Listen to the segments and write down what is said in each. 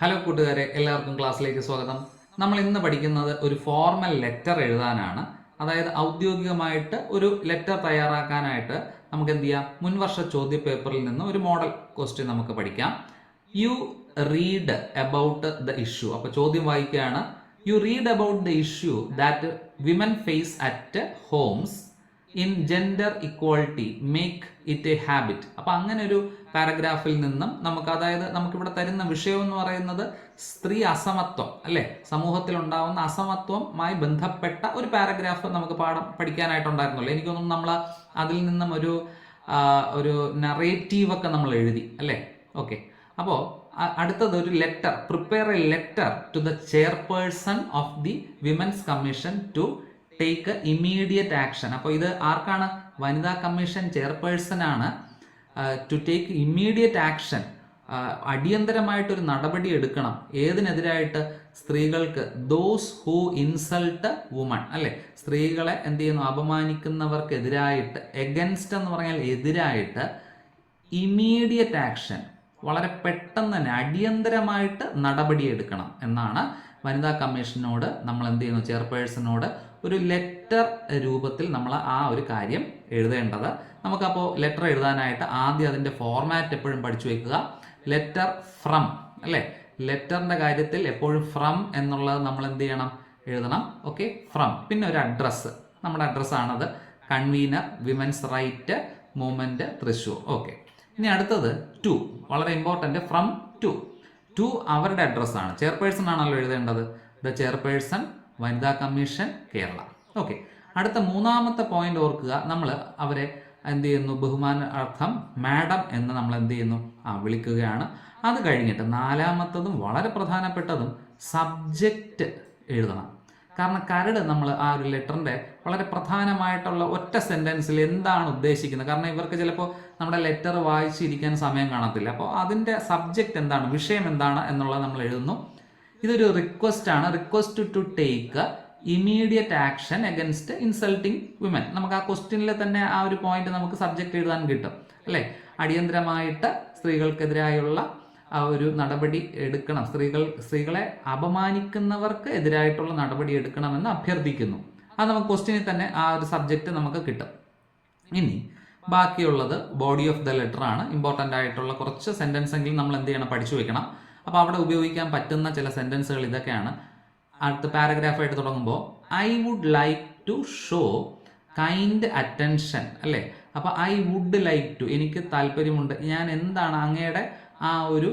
Hello കൂട്ടുകാരെ എല്ലാവർക്കും ക്ലാസ്സിലേക്ക് സ്വാഗതം. നമ്മൾ ഇന്ന് പഠിക്കുന്നത് ഒരു ഫോർമൽ ലെറ്റർ എഴുതാനാണ്. അതായത് ഔദ്യോഗികമായിട്ട് ഒരു ലെറ്റർ തയ്യാറാക്കാനായിട്ട് നമുക്ക് എന്ത് ചെയ്യാം? മുൻവർഷ ചോദ്യ പേപ്പറിൽ നിന്ന് ഒരു മോഡൽ ക്വസ്റ്റ്യൻ നമുക്ക് പഠിക്കാം. You read about the issue അപ്പോൾ ചോദ്യം വായിക്കുകയാണ്. You read about the issue that women face at homes in gender equality make it a habit. അപ്പൊ അങ്ങനെ ഒരു പാരഗ്രാഫിൽ നിന്നും നമുക്ക് അതായത് നമുക്കിവിടെ തരുന്ന വിഷയം എന്ന് പറയുന്നത് സ്ത്രീ അസമത്വം അല്ലെ? സമൂഹത്തിൽ ഉണ്ടാവുന്ന അസമത്വമായി ബന്ധപ്പെട്ട ഒരു പാരഗ്രാഫ് നമുക്ക് പാഠം പഠിക്കാനായിട്ടുണ്ടായിരുന്നുള്ളൂ. എനിക്ക് തോന്നുന്നു നമ്മൾ അതിൽ നിന്നും ഒരു ഒരു നറേറ്റീവ് ഒക്കെ നമ്മൾ എഴുതി അല്ലേ? ഓക്കെ. അപ്പോൾ അടുത്തത് ഒരു letter prepare a letter to the chairperson of the women's commission to take immediate action അപ്പോൾ ഇത് ആർക്കാണ്? വനിതാ കമ്മീഷൻ ചെയർപേഴ്സൺ ആണ് ടു ടേക്ക് ഇമ്മീഡിയറ്റ് ആക്ഷൻ അടിയന്തരമായിട്ടൊരു നടപടി എടുക്കണം. ഏതിനെതിരായിട്ട്? സ്ത്രീകൾക്ക്. ദോസ് ഹൂ ഇൻസൾട്ട് വുമൺ അല്ലെ? സ്ത്രീകളെ എന്ത് ചെയ്യുന്നു? അപമാനിക്കുന്നവർക്കെതിരായിട്ട് എഗൻസ്റ്റ് എന്ന് പറഞ്ഞാൽ എതിരായിട്ട് ഇമീഡിയറ്റ് ആക്ഷൻ വളരെ പെട്ടെന്ന് തന്നെ അടിയന്തരമായിട്ട് നടപടിയെടുക്കണം എന്നാണ് വനിതാ കമ്മീഷനോട് നമ്മൾ എന്ത് ചെയ്യുന്നു? ചെയർപേഴ്സണോട് ഒരു ലെറ്റർ രൂപത്തിൽ നമ്മൾ ആ ഒരു കാര്യം എഴുതേണ്ടത്. നമുക്കപ്പോൾ ലെറ്റർ എഴുതാനായിട്ട് ആദ്യം അതിന്റെ ഫോർമാറ്റ് എപ്പോഴും പഠിച്ചു വെക്കുക. ലെറ്റർ ഫ്രം അല്ലേ? ലെറ്ററിന്റെ കാര്യത്തിൽ എപ്പോഴും ഫ്രം എന്നുള്ളത് നമ്മൾ എന്ത് ചെയ്യണം? എഴുതണം. ഓക്കെ ഫ്രം പിന്നെ ഒരു അഡ്രസ്സ് നമ്മുടെ അഡ്രസ്സാണത് convener women's right movement Thrissur. Okay ഇനി അടുത്തത് ടു വളരെ ഇമ്പോർട്ടന്റ് ഫ്രം ടു ടു അവരുടെ അഡ്രസ്സാണ് ചെയർപേഴ്സൺ ആണല്ലോ എഴുതേണ്ടത്. ദ ചെയർപേഴ്സൺ വനിതാ കമ്മീഷൻ കേരള. ഓക്കെ. അടുത്ത മൂന്നാമത്തെ പോയിന്റ് ഓർക്കുക. നമ്മൾ അവരെ എന്ത് ചെയ്യുന്നു? ബഹുമാന അർത്ഥം മാഡം എന്ന് നമ്മൾ എന്ത് ചെയ്യുന്നു? ആ വിളിക്കുകയാണ്. അത് കഴിഞ്ഞിട്ട് നാലാമത്തതും വളരെ പ്രധാനപ്പെട്ടതും സബ്ജക്റ്റ് എഴുതണം. കാരണം കരട് നമ്മൾ ആ ഒരു ലെറ്ററിന്റെ വളരെ പ്രധാനമായിട്ടുള്ള ഒറ്റ സെന്റൻസിൽ എന്താണ് ഉദ്ദേശിക്കുന്നത്? കാരണം ഇവർക്ക് ചിലപ്പോൾ നമ്മുടെ ലെറ്റർ വായിച്ചിരിക്കാൻ സമയം കാണത്തില്ല. അപ്പോൾ അതിന്റെ സബ്ജക്റ്റ് എന്താണ്? വിഷയം എന്താണ്? എന്നുള്ളത് നമ്മൾ എഴുതുന്നു. ഇതൊരു റിക്വസ്റ്റ് ആണ്. Request to take immediate action against insulting women നമുക്ക് ആ ക്വസ്റ്റ്യനിൽ തന്നെ ആ ഒരു പോയിന്റ് നമുക്ക് സബ്ജക്റ്റ് എഴുതാൻ കിട്ടും. അല്ലേ? അടിയന്തരമായിട്ട് സ്ത്രീകൾക്കെതിരായുള്ള ആ ഒരു നടപടി എടുക്കണം. സ്ത്രീകൾ സ്ത്രീകളെ അപമാനിക്കുന്നവർക്ക് എതിരായിട്ടുള്ള നടപടി എടുക്കണമെന്ന് അഭ്യർത്ഥിക്കുന്നു. അത് നമുക്ക് ക്വസ്റ്റ്യനിൽ തന്നെ ആ ഒരു സബ്ജക്റ്റ് നമുക്ക് കിട്ടും. ഇനി ബാക്കിയുള്ളത് ബോഡി ഓഫ് ദ ലെറ്റർ ആണ്. ഇമ്പോർട്ടന്റ് ആയിട്ടുള്ള കുറച്ച് സെന്റൻസ് എങ്കിലും നമ്മൾ എന്ത് ചെയ്യണം? പഠിച്ചു വെക്കണം. അപ്പോൾ അവിടെ ഉപയോഗിക്കാൻ പറ്റുന്ന ചില സെന്റൻസുകൾ ഇതൊക്കെയാണ്. അടുത്ത പാരഗ്രാഫായിട്ട് തുടങ്ങുമ്പോൾ I would like to show kind attention അല്ലേ? അപ്പോൾ ഐ വുഡ് ലൈക്ക് ടു എനിക്ക് താല്പര്യമുണ്ട്. ഞാൻ എന്താണ് അങ്ങയുടെ ആ ഒരു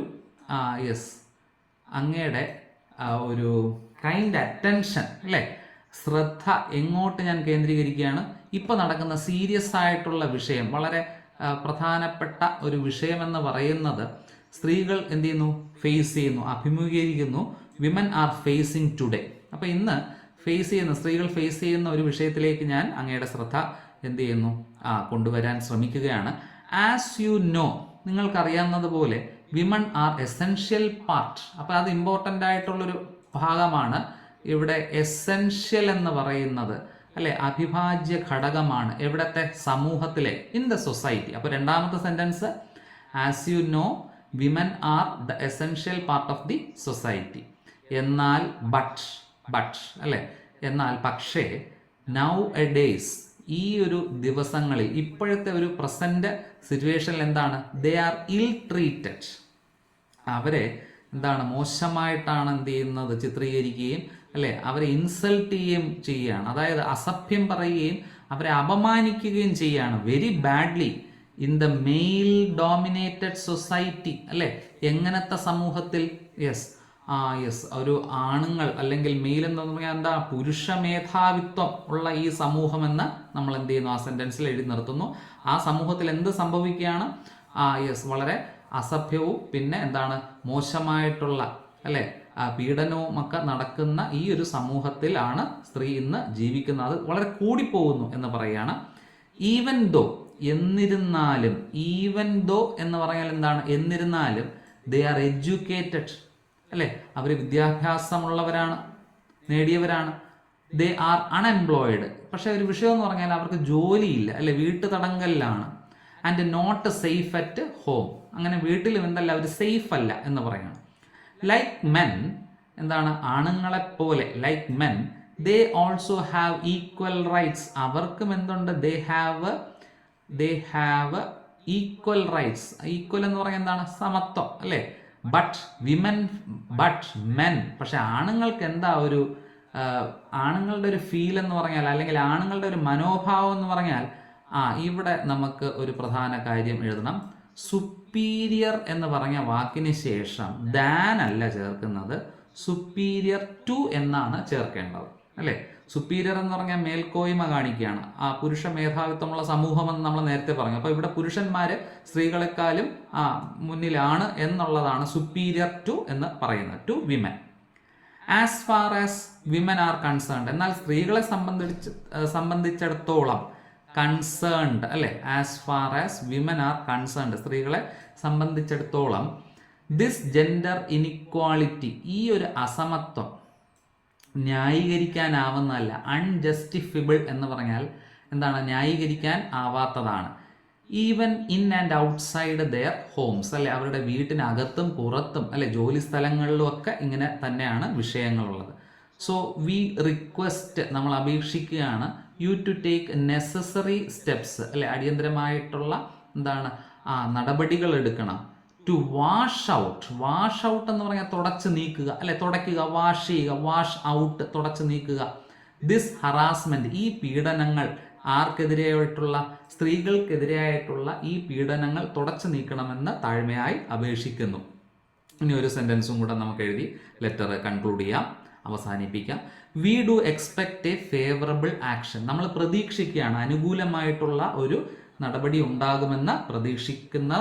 യെസ് അങ്ങയുടെ ഒരു കൈൻഡ് അറ്റൻഷൻ അല്ലേ? ശ്രദ്ധ എങ്ങോട്ട് ഞാൻ കേന്ദ്രീകരിക്കുകയാണ്? ഇപ്പോൾ നടക്കുന്ന സീരിയസ് ആയിട്ടുള്ള വിഷയം വളരെ പ്രധാനപ്പെട്ട ഒരു വിഷയമെന്ന് പറയുന്നത് സ്ത്രീകൾ എന്ത് ചെയ്യുന്നു ഫേസ് ചെയ്യുന്നു. അഭിമുഖീകരിക്കുന്നു. വിമൻ ആർ ഫേസിങ് ടുഡേ അപ്പോൾ ഇന്ന് ഫേസ് ചെയ്യുന്ന സ്ത്രീകൾ ഫേസ് ചെയ്യുന്ന ഒരു വിഷയത്തിലേക്ക് ഞാൻ അങ്ങയുടെ ശ്രദ്ധ എന്ത് ചെയ്യുന്നു ആ കൊണ്ടുവരാൻ ശ്രമിക്കുകയാണ്. ആസ് യു നോ നിങ്ങൾക്കറിയാവുന്നത് പോലെ വിമൺ ആർ എസെൻഷ്യൽ പാർട്ട് അപ്പോൾ അത് ഇമ്പോർട്ടന്റ് ആയിട്ടുള്ളൊരു ഭാഗമാണ്. ഇവിടെ എസെൻഷ്യൽ എന്ന് പറയുന്നത് അല്ലെ അവിഭാജ്യ ഘടകമാണ് എവിടത്തെ? സമൂഹത്തിലെ ഇൻ ദ സൊസൈറ്റി അപ്പോൾ രണ്ടാമത്തെ sentence as you know women are the essential part of the society എന്നാൽ ബട്ട് ബട്ട് അല്ലെ? എന്നാൽ പക്ഷേ നൗ എ ഡേയ്സ് ഈ ഒരു ദിവസങ്ങളിൽ ഇപ്പോഴത്തെ ഒരു പ്രസന്റ് സിറ്റുവേഷനിൽ എന്താണ്? ദേ ആർ ഇൽ ട്രീറ്റഡ് അവരെ എന്താണ്? മോശമായിട്ടാണ് എന്ത് ചെയ്യുന്നത്? ചിത്രീകരിക്കുകയും അല്ലെ? അവരെ ഇൻസൾട്ട് ചെയ്യുകയും ചെയ്യുകയാണ്. അതായത് അസഭ്യം പറയുകയും അവരെ അപമാനിക്കുകയും ചെയ്യുകയാണ്. Very badly in the male dominated society അല്ലെ? എങ്ങനത്തെ സമൂഹത്തിൽ? യെസ് ആ യെസ് ഒരു ആണുങ്ങൾ അല്ലെങ്കിൽ മെയിൽ എന്ന് പറഞ്ഞാൽ എന്താ? പുരുഷ മേധാവിത്വം ഉള്ള ഈ സമൂഹം എന്ന് നമ്മൾ എന്ത് ചെയ്യുന്നു? ആ സെന്റൻസിൽ എഴുതി നിർത്തുന്നു. ആ സമൂഹത്തിൽ എന്ത് സംഭവിക്കുകയാണ്? ആ യെസ് വളരെ അസഭ്യവും പിന്നെ എന്താണ്? മോശമായിട്ടുള്ള അല്ലെ? പീഡനവും ഒക്കെ നടക്കുന്ന ഈ ഒരു സമൂഹത്തിലാണ് സ്ത്രീ ഇന്ന് ജീവിക്കുന്നത്. വളരെ കൂടിപ്പോകുന്നു എന്ന് പറയുകയാണ്. ഈവൻ ദോ എന്നിരുന്നാലും ഈവൻ ദോ എന്ന് പറഞ്ഞാൽ എന്താണ്? എന്നിരുന്നാലും ദേ ആർ എഡ്യൂക്കേറ്റഡ് അല്ലേ? അവർ വിദ്യാഭ്യാസമുള്ളവരാണ് നേടിയവരാണ്. ദേ ആർ അൺഎംപ്ലോയിഡ് പക്ഷെ ഒരു വിഷയം എന്ന് പറഞ്ഞാൽ അവർക്ക് ജോലിയില്ല അല്ലെ? വീട്ടു തടങ്കലിലാണ് and not safe at home അങ്ങനെ വീട്ടിലും എന്തല്ല അവർ സേഫ് അല്ല എന്ന് പറയണം. ലൈക്ക് മെൻ എന്താണ്? ആണുങ്ങളെ പോലെ like men they also have equal rights അവർക്കും എന്തുണ്ട്? They have they have equal rights equal എന്ന് പറഞ്ഞാൽ എന്താണ്? സമത്വം അല്ലേ? ബട്ട് വിമൻ ബട്ട് മെൻ പക്ഷെ ആണുങ്ങൾക്ക് എന്താ ഒരു ആണുങ്ങളുടെ ഒരു ഫീൽ എന്ന് പറഞ്ഞാൽ അല്ലെങ്കിൽ ആണുങ്ങളുടെ ഒരു മനോഭാവം എന്ന് പറഞ്ഞാൽ ആ ഇവിടെ നമുക്ക് ഒരു പ്രധാന കാര്യം എഴുതണം. സുപ്പീരിയർ എന്ന് പറഞ്ഞ വാക്കിന് ശേഷം ദാൻ അല്ല ചേർക്കുന്നത്. സുപ്പീരിയർ ടു എന്നാണ് ചേർക്കേണ്ടത് അല്ലേ? സുപ്പീരിയർ എന്ന് പറഞ്ഞാൽ മേൽക്കോയ്മ കാണിക്കുകയാണ്. ആ പുരുഷ മേധാവിത്വമുള്ള സമൂഹം എന്ന് നമ്മൾ നേരത്തെ പറഞ്ഞു. അപ്പോൾ ഇവിടെ പുരുഷന്മാര് സ്ത്രീകളെക്കാളും ആ മുന്നിലാണ് എന്നുള്ളതാണ് സുപ്പീരിയർ ടു എന്ന് പറയുന്നത്. To women. As far as women are concerned. എന്നാൽ സ്ത്രീകളെ സംബന്ധിച്ച് സംബന്ധിച്ചിടത്തോളം കൺസേൺഡ് അല്ലെ? As far as women are concerned. സ്ത്രീകളെ സംബന്ധിച്ചിടത്തോളം ദിസ് ജെൻഡർ ഇനിക്വാളിറ്റി ഈ ഒരു അസമത്വം ന്യായീകരിക്കാനാവുന്നതല്ല. അൺജസ്റ്റിഫിബിൾ എന്ന് പറഞ്ഞാൽ എന്താണ്? ന്യായീകരിക്കാൻ ആവാത്തതാണ്. Even in and outside their homes അല്ലെ? അവരുടെ വീട്ടിനകത്തും പുറത്തും അല്ലെ? ജോലി സ്ഥലങ്ങളിലും ഒക്കെ ഇങ്ങനെ തന്നെയാണ് വിഷയങ്ങളുള്ളത്. സോ വി റിക്വസ്റ്റ് നമ്മൾ അപേക്ഷിക്കുകയാണ് you to take necessary steps അല്ലെ? അടിയന്തരമായിട്ടുള്ള എന്താണ്? ആ നടപടികൾ എടുക്കണം. To wash out wash out എന്ന് പറഞ്ഞാൽ തുടച്ച് നീക്കുക. അല്ലെ തുടയ്ക്കുക വാഷ് ചെയ്യുക വാഷ് ഔട്ട് തുടച്ച് നീക്കുക. ദിസ് ഹറാസ്മെന്റ് ഈ പീഡനങ്ങൾ ആർക്കെതിരെയായിട്ടുള്ള സ്ത്രീകൾക്കെതിരെയായിട്ടുള്ള ഈ പീഡനങ്ങൾ തുടച്ചു നീക്കണമെന്ന് താഴ്മയായി അപേക്ഷിക്കുന്നു. ഇനി ഒരു സെന്റൻസും കൂടെ നമുക്ക് എഴുതി ലെറ്റർ കൺക്ലൂഡ് ചെയ്യാം അവസാനിപ്പിക്കാം. We do expect a favourable action നമ്മൾ പ്രതീക്ഷിക്കുകയാണ് അനുകൂലമായിട്ടുള്ള ഒരു നടപടി ഉണ്ടാകുമെന്ന് പ്രതീക്ഷിക്കുന്ന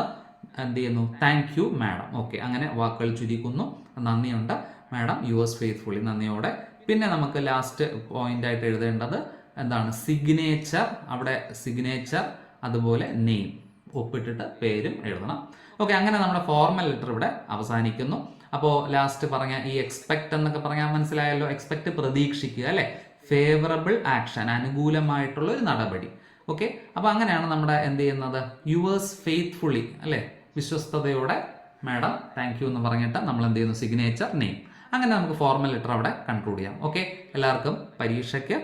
എന്ത് ചെയ്യുന്നു താങ്ക് യു മാഡം ഓക്കെ അങ്ങനെ വാക്കുകൾ ചുരുക്കുന്നു. നന്ദിയുണ്ട് മാഡം യു എസ് ഫെയ്ത്ത്ഫുള്ളി നന്ദിയോടെ. പിന്നെ നമുക്ക് ലാസ്റ്റ് പോയിന്റ് ആയിട്ട് എഴുതേണ്ടത് എന്താണ്? സിഗ്നേച്ചർ അവിടെ സിഗ്നേച്ചർ അതുപോലെ നെയിം ഒപ്പിട്ടിട്ട് പേരും എഴുതണം. ഓക്കെ അങ്ങനെ നമ്മുടെ ഫോർമൽ ലെറ്റർ ഇവിടെ അവസാനിക്കുന്നു. അപ്പോൾ ലാസ്റ്റ് പറഞ്ഞ ഈ എക്സ്പെക്ട് എന്നൊക്കെ പറഞ്ഞാൽ മനസ്സിലായല്ലോ? എക്സ്പെക്ട് പ്രതീക്ഷിക്കുക അല്ലെ? ഫേവറബിൾ ആക്ഷൻ അനുകൂലമായിട്ടുള്ള ഒരു നടപടി. ഓക്കെ അപ്പോൾ അങ്ങനെയാണ് നമ്മുടെ എന്ത് ചെയ്യുന്നത് യുവേഴ്സ് ഫെയ്ത്ത്ഫുള്ളി അല്ലെ? വിശ്വസ്തയോടെ മാഡം താങ്ക് യു എന്ന് പറഞ്ഞിട്ട് നമ്മൾ എന്ത് ചെയ്യുന്നു സിഗ്നേച്ചർ നെയിം അങ്ങനെ നമുക്ക് ഫോർമൽ ലെറ്റർ അവിടെ കൺക്ലൂഡ് ചെയ്യാം. ഓക്കെ എല്ലാവർക്കും പരീക്ഷയ്ക്ക്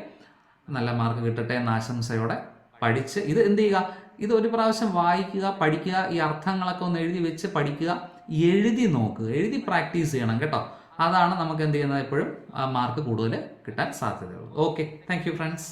നല്ല മാർക്ക് കിട്ടട്ടെ എന്ന ആശംസയോടെ പഠിച്ച് ഇത് എന്ത് ചെയ്യുക? ഇത് ഒരു പ്രാവശ്യം വായിക്കുക പഠിക്കുക ഈ അർത്ഥങ്ങളൊക്കെ ഒന്ന് എഴുതി വെച്ച് പഠിക്കുക എഴുതി നോക്കുക. എഴുതി പ്രാക്ടീസ് ചെയ്യണം കേട്ടോ. അതാണ് നമുക്ക് എന്ത് ചെയ്യുന്നത് എപ്പോഴും മാർക്ക് കൂടുതൽ കിട്ടാൻ സാധ്യതയുള്ളൂ. Okay thank friends